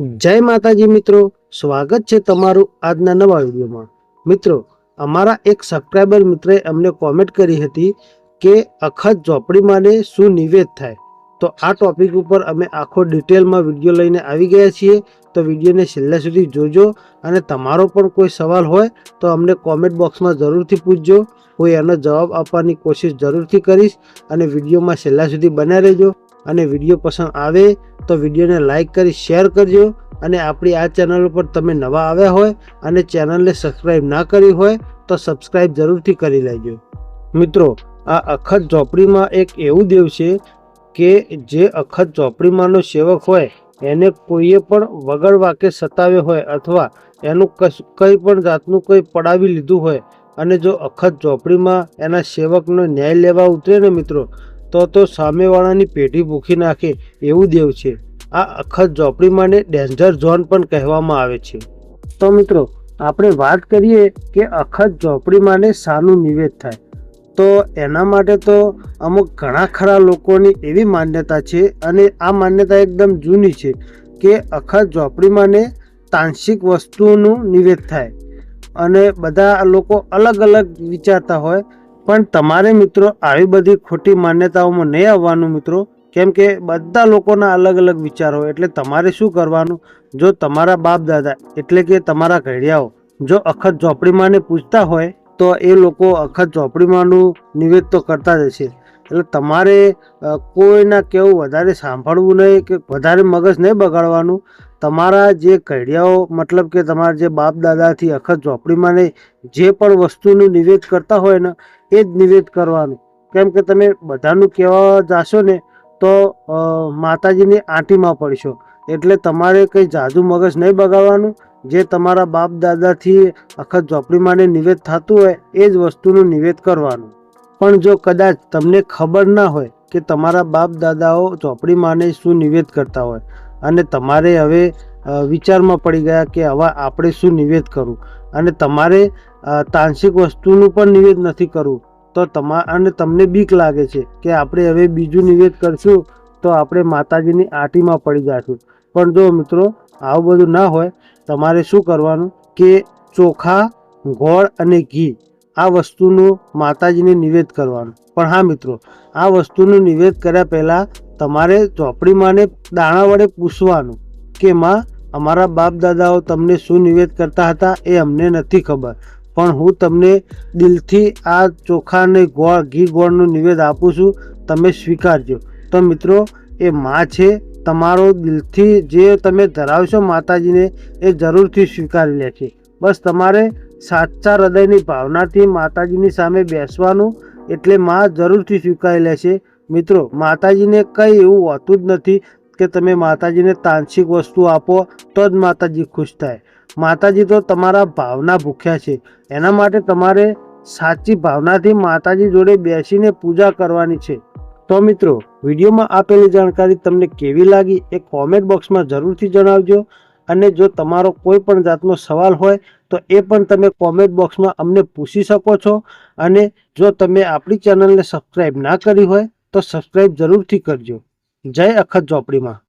જય માતાજી મિત્રો, સ્વાગત છે તમારું આજના નવા વિડીયોમાં. મિત્રો, અમારા એક સબસ્ક્રાઈબર મિત્રએ અમને કોમેન્ટ કરી હતી કે અખત ઝોપડીમાંને શું નિવેદ થાય? તો આ ટોપિક ઉપર અમે આખો ડિટેલમાં વીડિયો લઈને આવી ગયા છીએ. તો વિડીયોને છેલ્લા સુધી જોજો અને તમારો પણ કોઈ સવાલ હોય તો અમને કોમેન્ટ બોક્સમાં જરૂરથી પૂછજો. હું એનો જવાબ આપવાની કોશિશ જરૂરથી કરીશ અને વિડીયોમાં છેલ્લા સુધી બન્યા રહેજો. અને વીડિયો પસંદ આવે તો વિડીયોને લાઇક કરી શેર કરજો અને આપણી આ ચેનલ ઉપર તમે નવા આવ્યા હોય અને ચેનલને સબસ્ક્રાઈબ ના કરી હોય તો સબસ્ક્રાઈબ જરૂરથી કરી લેજો. મિત્રો, આ અખત ઝોપડીમાં એક એવું દેવ છે કે જે અખત ઝોપડીમાંનો સેવક હોય, એને કોઈએ પણ વગર વાકે સતાવ્યો હોય અથવા એનું કંઈ પણ જાતનું કંઈ પડાવી લીધું હોય અને જો અખત ઝોપડીમાં એના સેવકનો ન્યાય લેવા ઉતરે ને મિત્રો તો તો સામેવાળાની પેઢી ભૂખી નાખે એવું દેવ છે. આ અખત ઝોપડીમાંને ડેન્જર ઝોન પણ કહેવામાં આવે છે. તો મિત્રો, આપણે વાત કરીએ કે અખત ઝોપડીમાંને શાનું નિવેદ થાય. તો એના માટે તો અમુક ઘણા ખરા લોકોની એવી માન્યતા છે અને આ માન્યતા એકદમ જૂની છે કે અખત ઝોપડીમાંને તાંશિક વસ્તુઓનું નિવેદ થાય. અને બધા લોકો અલગ અલગ વિચારતા હોય પણ તમારે મિત્રો આવી બધી ખોટી માન્યતાઓમાં નહીં આવવાનું મિત્રો. કેમ કે બધા લોકોના અલગ અલગ વિચારો એટલે તમારે શું કરવાનું? જો તમારા બાપ દાદા એટલે કે તમારા ઘડિયાઓ જો અખત ઝોપડીમાંને પૂછતા હોય, તો એ લોકો અખત ઝોપડીમાંનું નિવેદ તો કરતા જ હશે. એટલે તમારે કોઈના કેવું વધારે સાંભળવું નહીં કે વધારે મગજ નહીં બગાડવાનું. તમારા જે કડિયાઓ મતલબ કે તમારા જે બાપ દાદાથી અખત ઝોપડીમાં જે પણ વસ્તુનું નિવેદ કરતા હોય ને, એ જ નિવેદ કરવાનું. કેમ કે તમે બધાનું કહેવા જાશો ને, તો માતાજીની આંટીમાં પડશો. એટલે તમારે કંઈ જાદુ મગજ નહીં બગાડવાનું. જે તમારા બાપ દાદાથી અખત ઝોપડીમાં નિવેદ થતું હોય, એ જ વસ્તુનું નિવેદ કરવાનું. પણ જો કદાચ તમને ખબર ના હોય કે તમારા બાપ દાદાઓ ઝોપડીમાં શું નિવેદ કરતા હોય અને તમારે હવે વિચારમાં પડી ગયા કે હવે આપણે શું નિવેદ કરવું અને તમારે તાંસિક વસ્તુનું પણ નિવેદ નથી કરવું. તો તમા, અને તમને બીક લાગે છે કે આપણે હવે બીજું નિવેદ કરશું તો આપણે માતાજીની આટીમાં પડી જશું. પણ જો મિત્રો, આવું બધું ના હોય, તમારે શું કરવાનું કે ચોખા, ગોળ અને ઘી આ વસ્તુનું માતાજીને નિવેદ કરવાનું. પણ હા મિત્રો, આ વસ્તુનું નિવેદ કર્યા પહેલાં તમારે ઝોપડીમાંને દાણા વડે પૂછવાનું કે, માં, અમારા બાપ દાદાઓ તમને શું નિવેદ કરતા હતા એ અમને નથી ખબર. પણ હું તમને દિલથી આ ચોખા અને ગોળ, ઘી ગોળનું નિવેદ આપું છું. તમે સ્વીકારજો. તો મિત્રો, એ માં છે. તમારો દિલથી જે તમે ધરાવશો માતાજીને એ જરૂરથી સ્વીકારી લે છે. બસ તમારે સાચા હૃદયની ભાવનાથી માતાજીની સામે બેસવાનું. એટલે માં જરૂરથી સ્વીકારી લેશે મિત્રો, માતાજીને કંઈ એવું હોતું જ નથી કે તમે માતાજીને તાંત્રિક વસ્તુ આપો તો જ માતાજી ખુશ થાય. માતાજી તો તમારા ભાવના ભૂખ્યા છે. એના માટે તમારે સાચી ભાવનાથી માતાજી જોડે બેસીને પૂજા કરવાની છે. તો મિત્રો, વિડીયોમાં આપેલી જાણકારી તમને કેવી લાગી એ કોમેન્ટ બોક્સમાં જરૂરથી જણાવજો. અને જો તમારો કોઈ પણ જાતનો સવાલ હોય તો એ પણ તમે કોમેન્ટ બોક્સમાં અમને પૂછી શકો છો. અને જો તમે આપણી ચેનલને સબસ્ક્રાઈબ ના કરી હોય તો સબસ્ક્રાઈબ જરૂરથી કરજો. જય અખત ઝોપડીમાં.